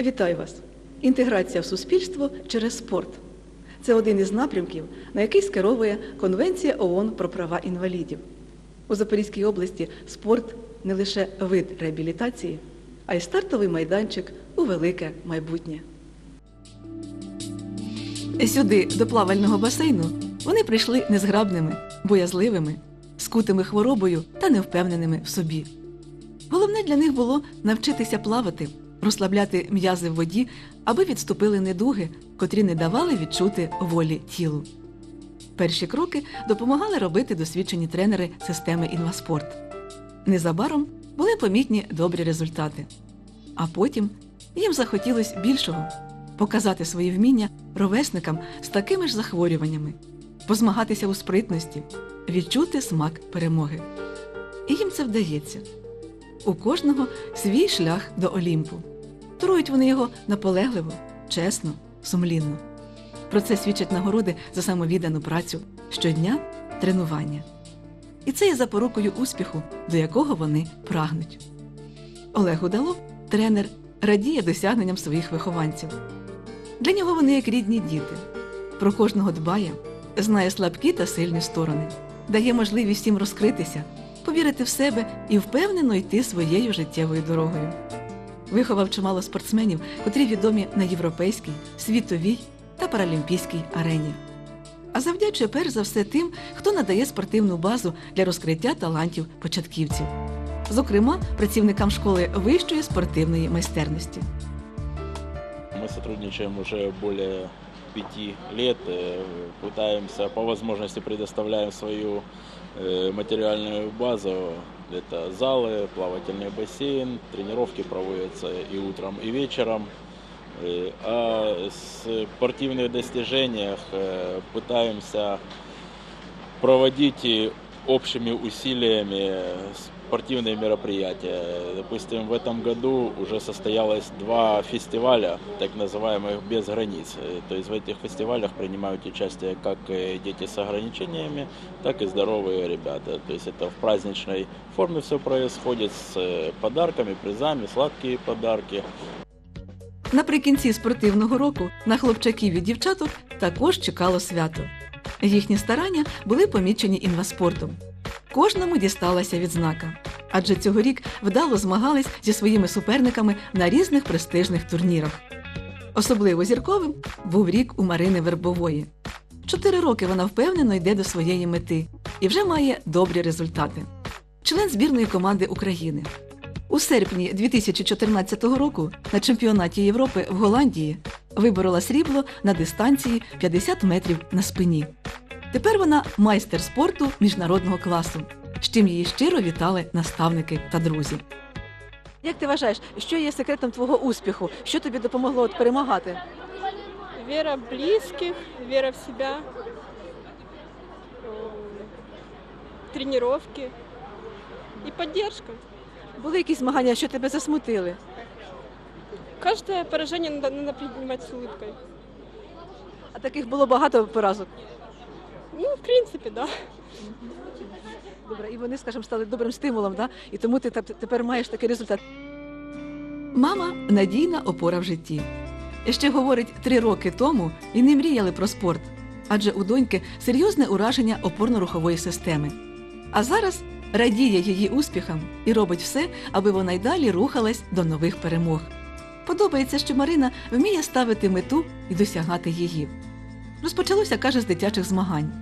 Вітаю вас! Інтеграція в суспільство через спорт. Це один із напрямків, на який скеровує Конвенція ООН про права інвалідів. У Запорізькій області спорт не лише вид реабілітації, а й стартовий майданчик у велике майбутнє. Сюди, до плавального басейну, вони прийшли незграбними, боязливими, скутими хворобою та невпевненими в собі. Головне для них було навчитися плавати, розслабляти м'язи в воді, аби відступили недуги, котрі не давали відчути волі тілу. Перші кроки допомагали робити досвідчені тренери системи інваспорт. Незабаром були помітні добрі результати. А потім їм захотілось більшого показати свої вміння ровесникам з такими ж захворюваннями, позмагатися у спритності, відчути смак перемоги. І їм це вдається. У кожного свій шлях до Олімпу. Торують вони його наполегливо, чесно, сумлінно. Про це свідчать нагороди за самовіддану працю щодня тренування. І це є запорукою успіху, до якого вони прагнуть. Олег Удалов, тренер, радіє досягненням своїх вихованців. Для нього вони як рідні діти. Про кожного дбає, знає слабкі та сильні сторони, дає можливість їм розкритися, повірити в себе і впевнено йти своєю життєвою дорогою. Виховав чимало спортсменів, котрі відомі на європейській, світовій та паралімпійській арені. А завдячує перш за все тим, хто надає спортивну базу для розкриття талантів початківців, зокрема працівникам школи вищої спортивної майстерності. Мы сотрудничаем уже более пяти лет, э, пытаемся по возможности предоставляем свою э, материальную базу. Это залы, плавательный бассейн, тренировки проводятся и утром, и вечером. Э, О спортивных достижениях э, пытаемся проводить и общими усилиями спортивные мероприятия. Допустим, в этом году уже состоялось два фестиваля, так называемых «Без границ». Э, То есть в этих фестивалях принимают участие как э, дети с ограничениями, так и здоровые ребята. То есть это в праздничной форме все происходит с э, подарками, призами, сладкие подарки. Наприкінці спортивного року на хлопчаків і дівчаток також чекало свято. Їхні старання були помічені інваспортом. Кожному дісталася відзнака, адже цьогорік вдало змагались зі своїми суперниками на різних престижних турнірах. Особливо зірковим був рік у Марини Вербової. Чотири роки вона впевнено йде до своєї мети і вже має добрі результати. Член збірної команди України. У серпні 2014 року на чемпіонаті Європи в Голландії виборола срібло на дистанції 50 метрів на спині. Тепер вона майстер спорту міжнародного класу, з чим її щиро вітали наставники та друзі. Як ти вважаєш, що є секретом твого успіху? Що тобі допомогло от перемагати? Вера в близких, вера в э, тренировки и поддержка. Були якісь змагання, що тебе засмутили? Каждое поражение надо, надо принимать с улыбкой. А таких було багато поразок. Ну, в принципе, да. Добре, і вони, скажімо, стали добрим стимулом, да? і тому ти теп- тепер маєш такий результат. Мама надійна опора в житті. Ще говорить, три роки тому і не мріяли про спорт, адже у доньки серйозне ураження опорно-рухової системи. А зараз радіє її успіхам і робить все, аби вона й далі рухалась до нових перемог. Подобається, що Марина вміє ставити мету і досягати її. Розпочалося, каже, з дитячих змагань.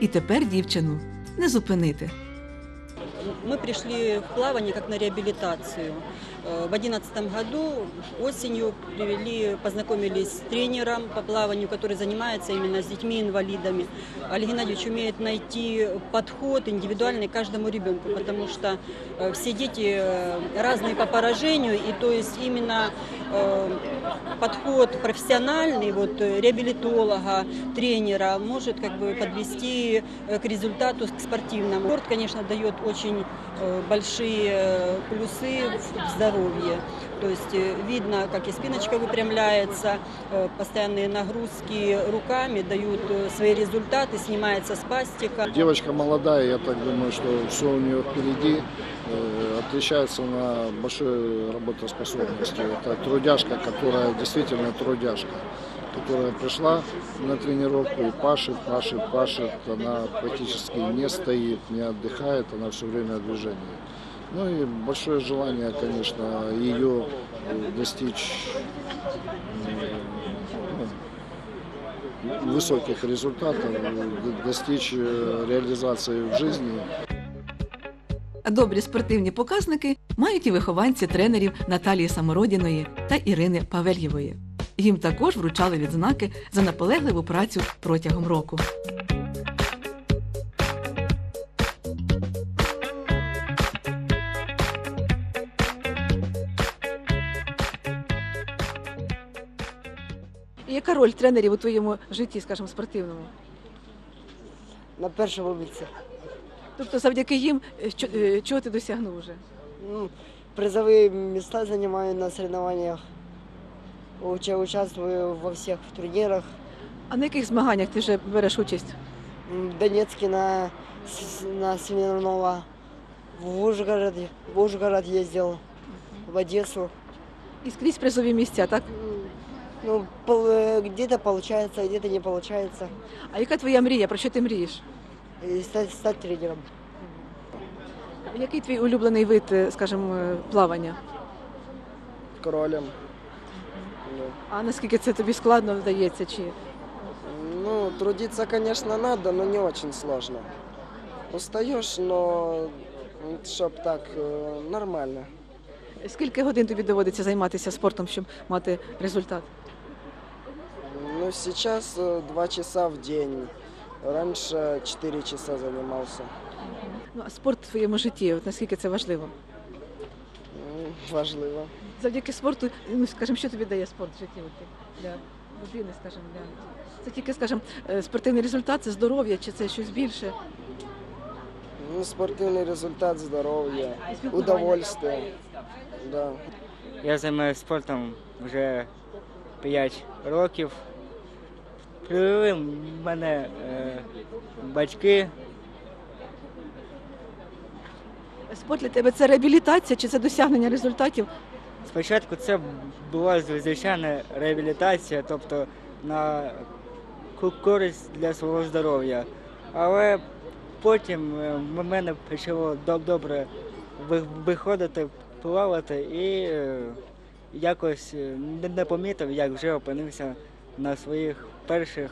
І тепер дівчину не зупинити. Ми прийшли в плавання як на реабилитацию. Э, В 2011 году осенью привели, познакомились с тренером по плаванию, который занимается именно с детьми-инвалидами. Олег Геннадьевич умеет найти подход индивидуальный каждому ребенку, потому что э, все дети э, разные по поражению, и то есть именно подход профессиональный, вот реабилитолога, тренера может как бы подвести к результату к спортивному. Спорт, конечно, дает очень большие плюсы в здоровье. То есть э, видно, как и спиночка выпрямляется, э, постоянные нагрузки руками дают э, свои результаты, снимается спастика. Девочка молодая, я так думаю, что все у нее впереди. Э, отличается на большой работоспособностью. Это трудяшка, которая действительно трудяшка, которая пришла на тренировку и пашет, пашет, пашет. Она практически не стоит, не отдыхает, она все время в движении. Ну и большое желание, конечно, ее э, достичь м, ну, высоких результатов, э, д- достичь э, реализации в жизни. Добрі спортивні показники мають і вихованці тренерів Наталії Самородіної та Ірини Павельєвої. Їм також вручали відзнаки за наполегливу працю протягом року. Яка роль тренерів у твоєму житті, скажімо, спортивному? на першому місці. Тобто завдяки їм е, що- е, чого ти досягнув вже? Ну, призовые места занимаю на соревнованиях. Уча- Участвую во всех турнирах. А на яких змаганнях ти вже береш участь? М, В Донецке на, с- на Смирнова, в Ужгород, в Ужгород ездил, в Одессу. І скрізь призові місця, так? М, Ну, пол- э, где-то получается, где-то не получается. А яка твоя мрія? Про що ти мрієш? И стать, стать тренером. Який твій улюблений вид, е, скажімо, е, плавання? кролем. Ну, А наскільки це тобі складно вдається? Чи Ну, трудиться, конечно, надо, но не очень сложно. Устаешь, но чтоб так э, нормально. скільки годин тобі доводиться займатися спортом, щоб мати результат? Ну, сейчас э, два часа в день. Раньше 4 часа занимался. Ну а спорт в твоєму житті, от наскільки це важливо? Важливо. Завдяки спорту, ну скажімо, що тобі дає спорт в житті? Для людини, скажімо, для це тільки, скажімо, е, спортивний результат, це здоров'я, чи це щось більше? Ну, спортивный результат, спілкування? удовольствие. Да. Я займаюся спортом вже 5 років. Привели мене е, батьки. Спорт для тебе це реабілітація чи це досягнення результатів? Спочатку це була звичайна реабілітація, тобто на користь для свого здоров'я. Але потім е, в мене почало добре виходити, плавати і е, якось е, не- помітив, як вже опинився на своїх перших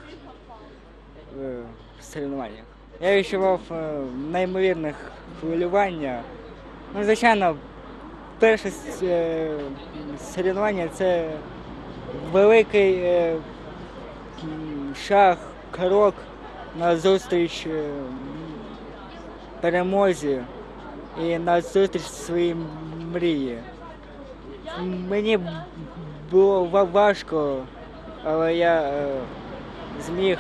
е, соревнованнях. Я відчував е, неймовірне хвилювання. Ну, звичайно, перше соревнування це великий шаг, крок на зустріч перемозі і на зустріч своїй мрії. Мені було важко, але я е, зміг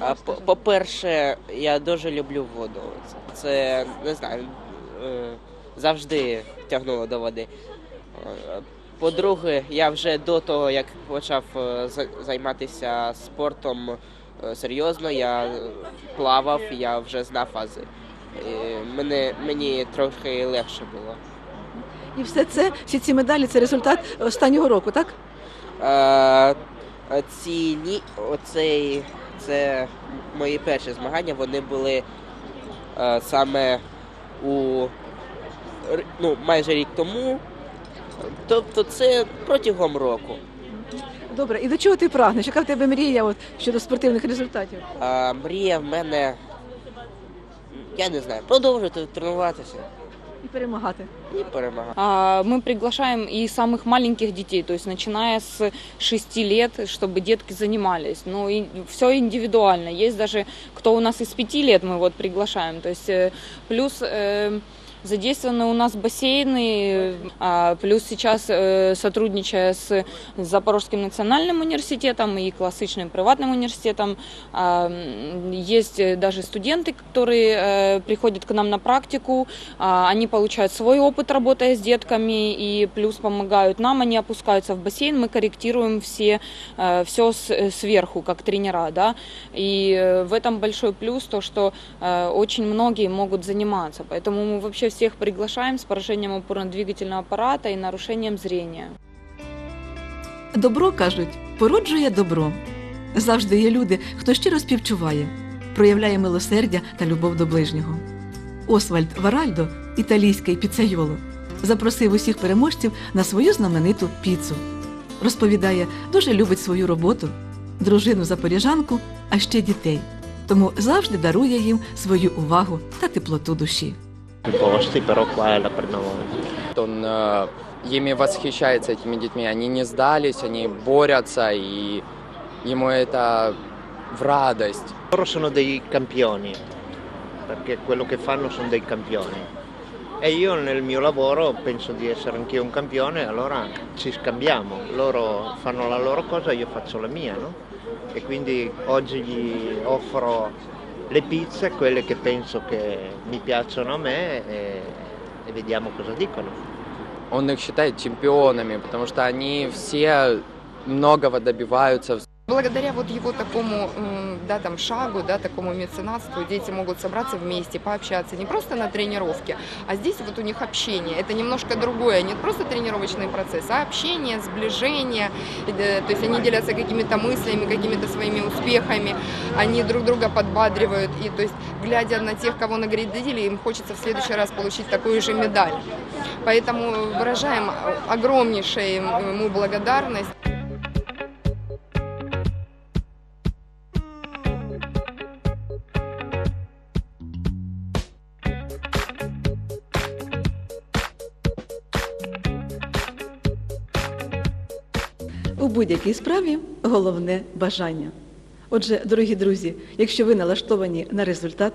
А, по- По-перше, я дуже люблю воду. Це не знаю, е, завжди тягнуло до води. Е, По-друге, я вже до того, як почав е, за- займатися спортом е, серйозно, я е, плавав, я вже знав ази. І Мене, мені трохи легше було. І все це, всі ці медалі це результат останнього року, так? Е, ці ні, оцей, це мої перші змагання, вони були е, саме у ну, майже рік тому. Тобто це протягом року. Добре, і до чого ти прагнеш? Яка в тебе мрія от, щодо спортивних результатів? А мрія в мене, я не знаю, продовжувати тренуватися І перемагати. і перемагати. А, Мы приглашаем и самых маленьких детей, то есть начиная с 6 лет, чтобы детки занимались. Ну, и все индивидуально. Есть даже кто у нас из 5 лет мы вот приглашаем. То есть э, плюс э, задействованы у нас бассейны, а, плюс сейчас э, сотрудничая с Запорожским национальным университетом и классичным приватным университетом, а, есть э, даже студенты, которые э, приходят к нам на практику, а, Они получают свой опыт, работая с детками, и плюс помогают нам. Они опускаются в бассейн, мы корректируем все, все сверху, как тренера. Да? И в этом большой плюс то, что очень многие могут заниматься. Поэтому мы вообще всех приглашаем с поражением опорно-двигательного аппарата и нарушением зрения. Добро кажуть, породжує добро. Завжди є люди, хто щиро співчуває, проявляє милосердя та любов до ближнього. Освальд Варальдо, італійський піцайоло, запросив усіх переможців на свою знамениту піцу. Розповідає, дуже любить свою роботу, дружину запоріжанку, а ще дітей. Тому завжди дарує їм свою увагу та теплоту душі. I posti, però qua è la prima volta. Он э, ими восхищается, этими детьми. Они не сдались, они борются, и ему это в радость. Loro sono dei campioni, perché quello che fanno sono dei campioni. E io nel mio lavoro penso di essere anch'io un campione, allora ci scambiamo. Loro fanno la loro cosa, io faccio la mia, no? E quindi oggi gli offro le pizze, quelle che penso che mi piacciono a me e, e vediamo cosa dicono. Он их считает чемпионами, потому что они все многого добиваются. Благодаря вот его такому да, там, шагу, да, такому меценатству, дети могут собраться вместе, пообщаться не просто на тренировке, а здесь вот у них общение. Это немножко другое, не просто тренировочный процесс, а общение, сближение. Э, То есть они делятся какими-то мыслями, какими-то своими успехами, они друг друга подбадривают. И то есть, глядя на тех, кого наградили, им хочется в следующий раз получить такую же медаль. Поэтому выражаем огромнейшую ему благодарность. Будь-якій справі головне бажання. Отже, дорогі друзі, якщо ви налаштовані на результат,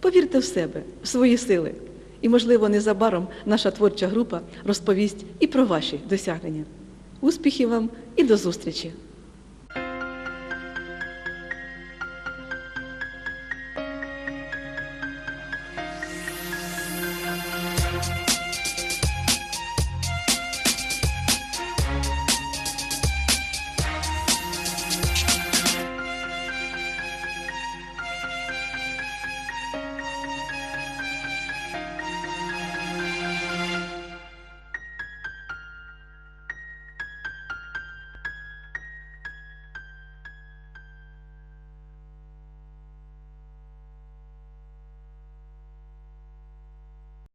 повірте в себе, в свої сили. І, можливо, незабаром наша творча група розповість і про ваші досягнення. Успіхів вам і до зустрічі!